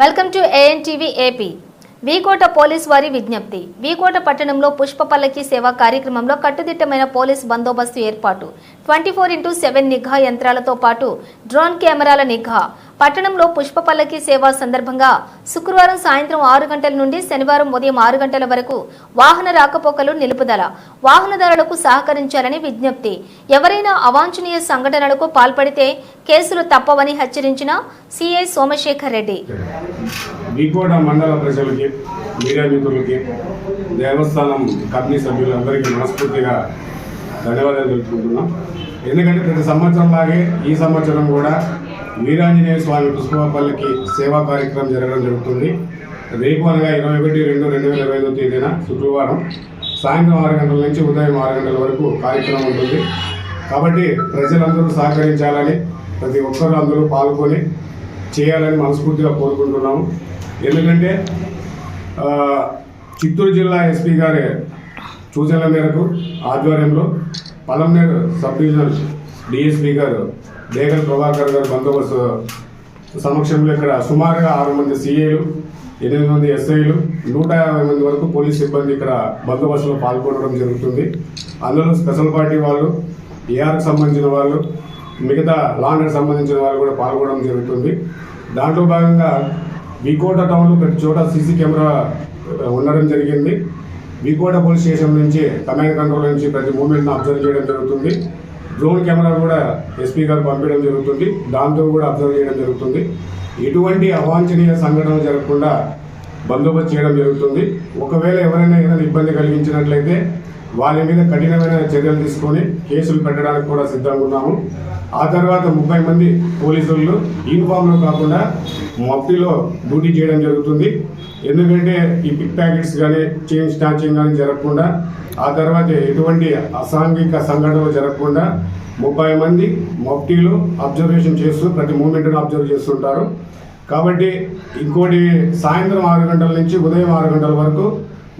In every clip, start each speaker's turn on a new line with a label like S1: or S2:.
S1: Welcome to ANTV AP V Kota police వారి విజ్ఞప్తి. వీకోట పట్టణంలో పుష్ప పల్లకి సేవా కార్యక్రమంలో కట్టుదిట్టమైన పోలీస్ బందోబస్తు ఏర్పాటు. ట్వంటీ ఫోర్ ఇంటూ సెవెన్ నిఘా యంత్రాలతో పాటు డ్రోన్ కెమెరాల నిఘా పట్టణంలో పుష్ప పల్లకి సేవ సందర్భంగా శుక్రవారం సాయంత్రం ఆరు గంటల నుండి శనివారం ఉదయం ఆరు గంటల వరకు వాహన రాకపోకలు నిలుపుదల. వాహనదారులకు సహకరించాలని విజ్ఞప్తి. ఎవరైనా అవాంఛనీయ సంఘటనలకు పాల్పడితే కేసులు తప్పవని హెచ్చరించిన సిఐ సోమశేఖర్ రెడ్డి.
S2: మండల ప్రజలకి మీడియా మిత్రులకి దేవస్థానం కమిటీ సభ్యులందరికీ మనస్ఫూర్తిగా ధన్యవాదాలు తెలుపుకుంటున్నాం. ఎందుకంటే ప్రతి సంవత్సరం లాగే ఈ సంవత్సరం కూడా వీరాంజనేయ స్వామి పుష్పపల్లికి సేవా కార్యక్రమం జరగడం జరుగుతుంది. రేపు అనగా ఇరవై ఒకటి రెండు రెండు వేల ఇరవై ఐదో తేదీన శుక్రవారం సాయంత్రం ఆరు గంటల నుంచి ఉదయం ఆరు గంటల వరకు కార్యక్రమం ఉంటుంది. కాబట్టి ప్రజలందరూ సహకరించాలని ప్రతి ఒక్కరు అందరూ పాల్గొని చేయాలని మనస్ఫూర్తిగా కోరుకుంటున్నాము. ఎందుకంటే చిత్తూరు జిల్లా ఎస్పీ గారి సూచనల మేరకు ఆధ్వర్యంలో పలంనేరు సబ్ డివిజనల్ డిఎస్పీ గారు డేగల్ ప్రభాకర్ గారు బందోబస్తు సమక్షంలో ఇక్కడ సుమారుగా ఆరు మంది సీఏలు ఎనిమిది మంది ఎస్ఐలు నూట యాభై మంది వరకు పోలీస్ సిబ్బంది ఇక్కడ బందోబస్తులో పాల్గొనడం జరుగుతుంది. అందులో స్పెషల్ పార్టీ వాళ్ళు ఏఆర్కి సంబంధించిన వాళ్ళు మిగతా లాండ్కి సంబంధించిన వాళ్ళు కూడా పాల్గొనడం జరుగుతుంది. దాంట్లో భాగంగా వికోట టౌన్లో ప్రతి చోట సీసీ కెమెరా ఉండడం జరిగింది. వికోట పోలీస్ స్టేషన్ నుంచి కమాండ్ కంట్రోల్ నుంచి ప్రతి మూమెంట్ను అబ్జర్వ్ చేయడం జరుగుతుంది. డ్రోన్ కెమెరా కూడా ఎస్పీ గారు పంపించడం జరుగుతుంది. దాంతో కూడా అబ్జర్వ్ చేయడం జరుగుతుంది. ఎటువంటి అవాంఛనీయ సంఘటనలు జరగకుండా బందోబస్తు చేయడం జరుగుతుంది. ఒకవేళ ఎవరైనా ఏదైనా ఇబ్బంది కలిగించినట్లయితే వాళ్ళ మీద కఠినమైన చర్యలు తీసుకొని కేసులు పెట్టడానికి కూడా సిద్ధంగా ఉన్నాము. ఆ తర్వాత ముప్పై మంది పోలీసులు యూనిఫామ్లో కాకుండా మఫ్టీలో డ్యూటీ చేయడం జరుగుతుంది. ఎందుకంటే ఈ పిక్ ప్యాకెట్స్ కానీ చైన్ స్టాచింగ్ కానీ జరగకుండా ఆ తర్వాత ఎటువంటి అసాంఘిక సంఘటనలు జరగకుండా ముప్పై మంది మఫ్టీలు అబ్జర్వేషన్ చేస్తూ ప్రతి మూమెంట్ను అబ్జర్వ్ చేస్తుంటారు. కాబట్టి ఇంకోటి సాయంత్రం ఆరు గంటల నుంచి ఉదయం ఆరు గంటల వరకు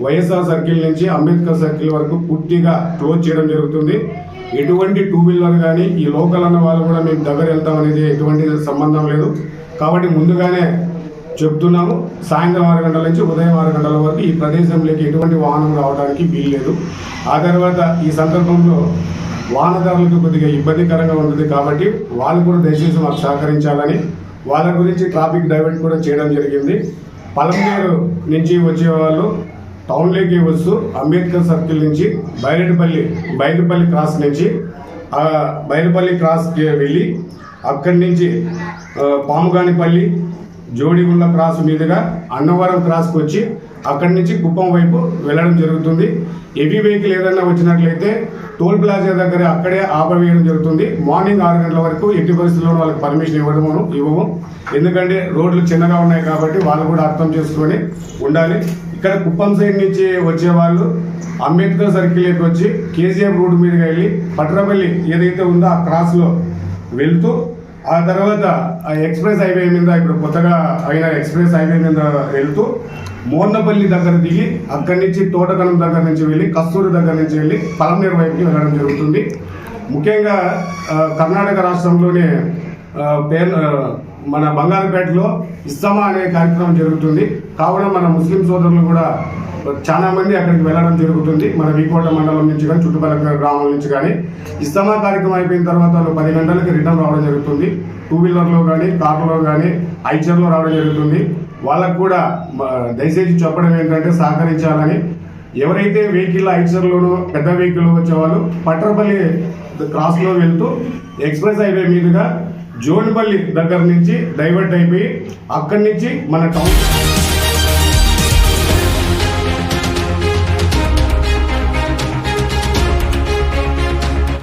S2: వైఎస్ఆర్ సర్కిల్ నుంచి అంబేద్కర్ సర్కిల్ వరకు పూర్తిగా క్లోజ్ చేయడం జరుగుతుంది. ఎటువంటి టూ వీలర్ కానీ ఈ లోకల్ అన్న వాళ్ళు కూడా మేము దగ్గర వెళ్తాం అనేది ఎటువంటి సంబంధం లేదు. కాబట్టి ముందుగానే చెప్తున్నాము సాయంత్రం ఆరు గంటల నుంచి ఉదయం ఆరు గంటల వరకు ఈ ప్రదేశంలోకి ఎటువంటి వాహనం రావడానికి వీల్లేదు ఆ తర్వాత ఈ సందర్భంలో వాహనదారులకు కొద్దిగా ఇబ్బందికరంగా ఉంటుంది కాబట్టి వాళ్ళు కూడా దయచేసి మాకు సహకరించాలని వాళ్ళ గురించి ట్రాఫిక్ డైవర్ట్ కూడా చేయడం జరిగింది. పలమనేరు నుంచి వచ్చే వాళ్ళు టౌన్లోకి వస్తూ అంబేద్కర్ సర్కిల్ నుంచి బైరెడ్పల్లి బైరెపల్లి క్రాస్ నుంచి ఆ క్రాస్కి వెళ్ళి అక్కడి నుంచి పాముగానిపల్లి జోడిగుండ్ల క్రాస్ మీదుగా అన్నవరం క్రాస్కి వచ్చి అక్కడి నుంచి కుప్పం వైపు వెళ్ళడం జరుగుతుంది. హెవీ వెహికల్ ఏదైనా వచ్చినట్లయితే టోల్ ప్లాజా దగ్గర అక్కడే ఆపవేయడం జరుగుతుంది. మార్నింగ్ ఆరు గంటల వరకు ఎట్టి పరిస్థితుల్లో వాళ్ళకి పర్మిషన్ ఇవ్వడము ఇవ్వము. ఎందుకంటే రోడ్లు చిన్నగా ఉన్నాయి కాబట్టి వాళ్ళు కూడా అర్థం చేసుకొని ఉండాలి. ఇక్కడ కుప్పం సైడ్ నుంచి వచ్చేవాళ్ళు అంబేద్కర్ సర్కిల్కి వచ్చి కేసీఎఫ్ రోడ్డు మీదకి వెళ్ళి పట్రపల్లి ఏదైతే ఉందో ఆ క్రాస్లో వెళ్తూ ఆ తర్వాత ఆ ఎక్స్ప్రెస్ హైవే మీద ఇప్పుడు కొత్తగా అయిన ఎక్స్ప్రెస్ హైవే మీద వెళ్తూ మోర్నపల్లి దగ్గర దిగి అక్కడి నుంచి తోటకలం దగ్గర నుంచి వెళ్ళి కస్తూరి దగ్గర నుంచి వెళ్ళి పలమనేరు వైపుకి వెళ్ళడం జరుగుతుంది. ముఖ్యంగా కర్ణాటక రాష్ట్రంలోనే పేరు మన బంగారుపేటలో ఇస్తమా అనే కార్యక్రమం జరుగుతుంది. కావున మన ముస్లిం సోదరులు కూడా చాలా మంది అక్కడికి వెళ్ళడం జరుగుతుంది. మన వీకోట మండలం నుంచి కానీ చుట్టుపక్కల గ్రామాల నుంచి కానీ. ఇస్తమా కార్యక్రమం అయిపోయిన తర్వాత పది గంటలకి రిటర్న్ రావడం జరుగుతుంది. టూ వీలర్లో కానీ కార్లో కానీ ఐచర్లో రావడం జరుగుతుంది. వాళ్ళకు కూడా దయచేసి చెప్పడం ఏంటంటే సహకరించాలని. ఎవరైతే వెహికల్ ఐచర్లోనూ పెద్ద వెహికల్ వచ్చేవాళ్ళు పట్రపల్లి క్రాస్లో వెళ్తూ ఎక్స్ప్రెస్ హైవే మీదుగా జోనిపల్లి దగ్గర నుంచి డైవర్ట్ అయిపోయి అక్కడి నుంచి మన టౌన్